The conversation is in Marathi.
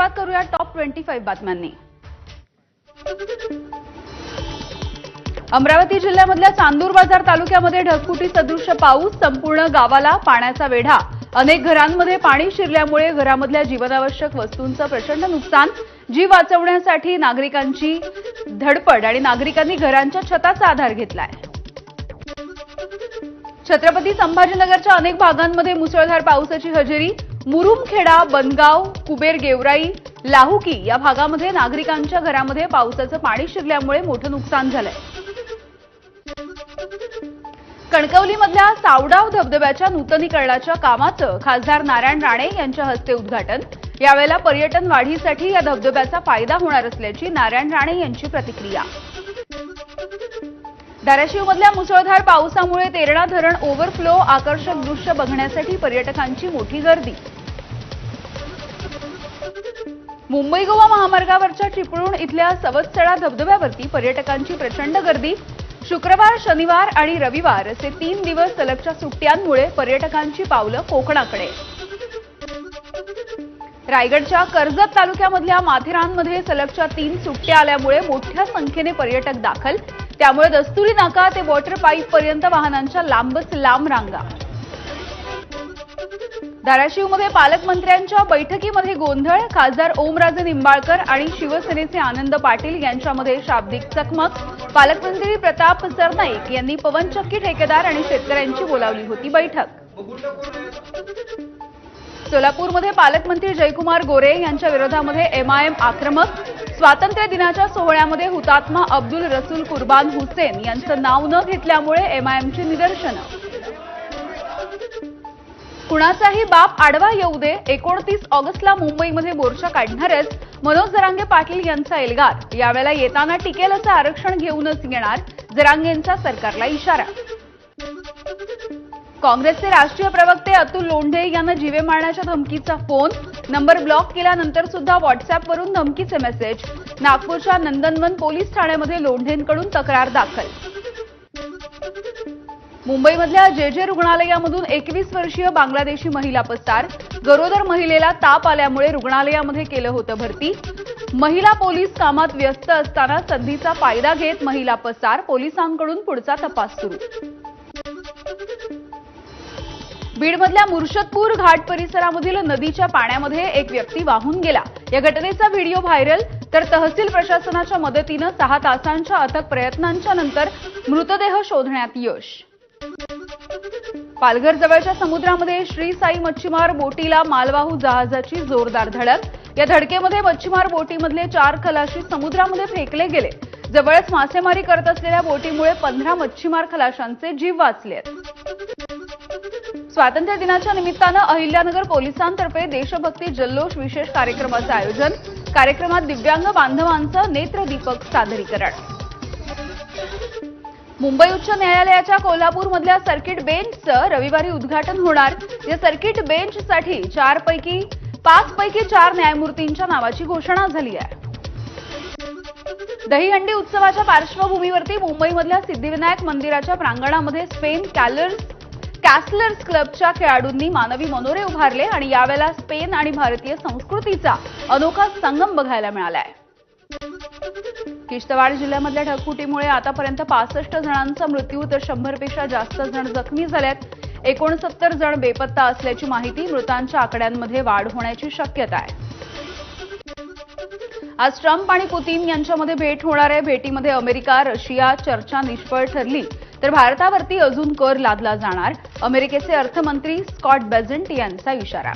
सुरुवात करूया टॉप ट्वेंटी फाईव्ह बातम्यांनी. अमरावती जिल्ह्यामधल्या चांदूर बाजार तालुक्यामध्ये ढगफुटी सदृश्य पाऊस संपूर्ण गावाला पाण्याचा वेढा. अनेक घरांमध्ये पाणी शिरल्यामुळे घरामधल्या जीवनावश्यक वस्तूंचं प्रचंड नुकसान. जीव वाचवण्यासाठी नागरिकांची धडपड आणि नागरिकांनी घरांच्या छताचा आधार घेतलाय. छत्रपती संभाजीनगरच्या अनेक भागांमध्ये मुसळधार पावसाची हजेरी. मुरुमखेडा बनगाव कुबेर गेवराई लाहुकी या भागामध्ये नागरिकांच्या घरामध्ये पावसाचं पाणी शिरल्यामुळे मोठं नुकसान झालंय. कणकवलीमधल्या सावडाव धबधब्याच्या नूतनीकरणाच्या कामाचं खासदार नारायण राणे यांच्या हस्ते उद्घाटन. यावेळेला पर्यटन वाढीसाठी या धबधब्याचा फायदा होणार असल्याची नारायण राणे यांची प्रतिक्रिया. धाराशिवमधल्या मुसळधार पावसामुळे तेरणा धरण ओव्हरफ्लो आकर्षक दृश्य बघण्यासाठी पर्यटकांची मोठी गर्दी. मुंबई गोवा महामार्गावरच्या चिपळूण इथल्या सवत्सळा धबधब्यावरती पर्यटकांची प्रचंड गर्दी. शुक्रवार शनिवार आणि रविवार असे तीन दिवस सलगच्या सुट्ट्यांमुळे पर्यटकांची पावलं कोकणाकडे. रायगडच्या कर्जत तालुक्यामधल्या माथेरानमध्ये सलगच्या तीन सुट्ट्या आल्यामुळे मोठ्या संख्येने पर्यटक दाखल. त्यामुळे दस्तुरी नाका ते वॉटर पाईप पर्यंत वाहनांच्या लांबच लांब रांगा. धाराशिवमध्ये पालकमंत्र्यांच्या बैठकीमध्ये गोंधळ खासदार ओमराजे निंबाळकर आणि शिवसेनेचे आनंद पाटील यांच्यामध्ये शाब्दिक चकमक. पालकमंत्री प्रताप सरनाईक यांनी पवनचक्की ठेकेदार आणि शेतकऱ्यांची बोलावली होती बैठक. सोलापूरमध्ये पालकमंत्री जयकुमार गोरे यांच्या विरोधामध्ये एमआयएम आक्रमक. स्वातंत्र्य दिनाच्या सोहळ्यामध्ये हुतात्मा अब्दुल रसूल कुर्बान हुसेन यांचं नाव न घेतल्यामुळे एमआयएमची निदर्शनं. कुणाचाही बाप आडवा येऊ दे एकोणतीस ऑगस्टला मुंबईमध्ये मोर्चा काढणारच मनोज जरांगे पाटील यांचा एल्गार. यावेळेला येताना टिकेल असं आरक्षण घेऊनच येणार जरांगेंचा सरकारला इशारा. काँग्रेसचे राष्ट्रीय प्रवक्ते अतुल लोंढे यांना जीवे मारण्याच्या धमकीचा फोन. नंबर ब्लॉक केल्यानंतर सुद्धा व्हॉट्सअपवरून धमकीचे मेसेज. नागपूरच्या नंदनवन पोलीस ठाण्यामध्ये लोंढेंकडून तक्रार दाखल. मुंबईमधल्या जे जे रुग्णालयामधून एकवीस वर्षीय बांगलादेशी महिला पसार. गरोदर महिलेला ताप आल्यामुळे रुग्णालयामध्ये केलं होतं भरती. महिला पोलीस कामात व्यस्त असताना संधीचा फायदा घेत महिला पसार पोलिसांकडून पुढचा तपास सुरू. बीडमधल्या मुर्शदपूर घाट परिसरामधील नदीच्या पाण्यामध्ये एक व्यक्ती वाहून गेला. या घटनेचा व्हिडिओ व्हायरल तर तहसील प्रशासनाच्या मदतीनं सहा तासांच्या अथक प्रयत्नांच्या नंतर मृतदेह शोधण्यात यश. पालघर जवळच्या समुद्रामध्ये श्री साई मच्छीमार बोटीला मालवाहू जहाजाची जोरदार धडक. या धडकेमध्ये मच्छीमार बोटीमधले चार खलाशी समुद्रामध्ये फेकले गेले. जवळच मासेमारी करत असलेल्या बोटीमुळे पंधरा मच्छीमार खलाशांचे जीव वाचले. स्वातंत्र्य दिनाच्या निमित्तानं अहिल्यानगर पोलिसांतर्फे देशभक्ती जल्लोष विशेष कार्यक्रमाचं आयोजन. कार्यक्रमात दिव्यांग बांधवांचं नेत्रदीपक सादरीकरण. मुंबई उच्च न्यायालयाच्या कोल्हापूरमधल्या सर्किट बेंचचं रविवारी उद्घाटन होणार. या सर्किट बेंचसाठी चार पैकी पाच पैकी चार न्यायमूर्तींच्या नावाची घोषणा झाली आहे. दहीहंडी उत्सवाच्या पार्श्वभूमीवरती मुंबईमधल्या सिद्धिविनायक मंदिराच्या प्रांगणामध्ये स्पेन कॅलर्स कॅसलर्स क्लबच्या खेळाडूंनी मानवी मनोरे उभारले आणि यावेळेला स्पेन आणि भारतीय संस्कृतीचा अनोखा संगम बघायला मिळालाय. किश्तवाड जिल्ह्यामधल्या ढगफुटीमुळे आतापर्यंत पासष्ट जणांचा मृत्यू तर शंभरपेक्षा जास्त जण जखमी झाल्यात एकोणसत्तर जण बेपत्ता असल्याची माहिती मृतांच्या आकड्यांमध्ये वाढ होण्याची शक्यता आहे. आज ट्रम्प आणि पुतीन यांच्यामध्ये भेट होणार आहे. भेटीमध्ये अमेरिका रशिया चर्चा निष्फळ ठरली तर भारतावरती अजून कर लादला जाणार. अमेरिकेचे अर्थमंत्री स्कॉट बेझंट यांचा इशारा.